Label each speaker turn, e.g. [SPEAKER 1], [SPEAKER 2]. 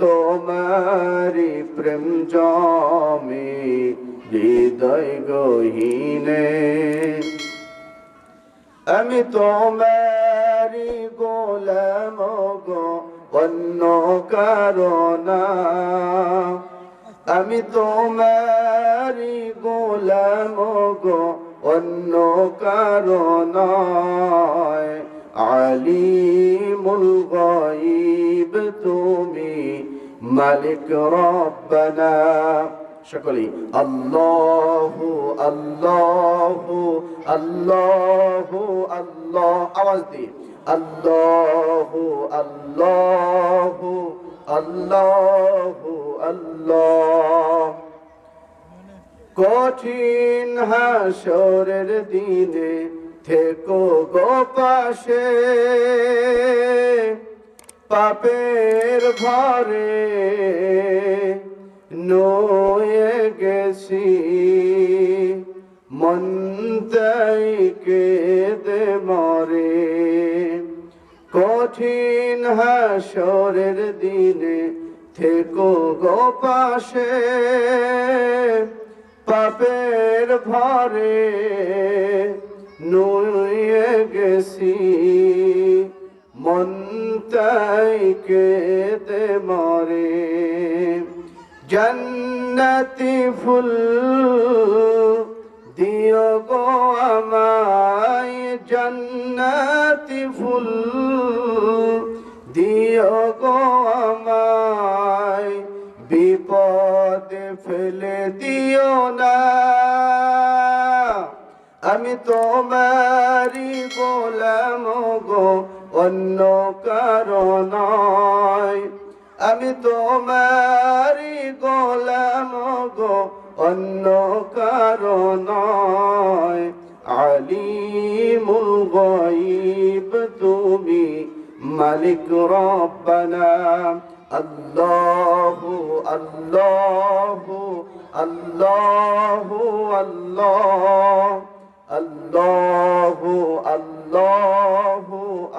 [SPEAKER 1] তোমারি প্রেম জমে, হৃদয় গহীনে। আমি তোমারি গোলাম গো, অন্য কারণা আমি তোমারি গোলাম গো, অন্য কারণ আলিমুল গাইব তুমি মালিক রব্বানা। সকলেই, আল্লাহু আল্লাহু আল্লাহু, আল্লাহ। আওয়াজ দিয়ে, আল্লাহু আল্লাহু আল্লাহু, আল্লাহ। কঠিন হাসরের দিনে থেকো গো পাশে। পাপের ভরে নয়ে গেছি। মন তাইকে দে মরে। কঠিন হাসরের দিনে থেকো গো পাশে। পাপের ভরে নুয়ে গেছি। দে মরে। জন্নতি ফুল দিও গো আমায়, জন্নতি ফুল দিও গো আমায়, বিপদে ফেলে দিও না। আমি তোমারি গোলাম গো অন্য কারণ আমি তোমারি গোলাম গো, অন্য কারণ আলিমুল গাইব তুমি মালিক রব্বানা। আল্লাহু আল্লাহু আল্লাহু আল্লাহ। আল্লাহু আল্লাহু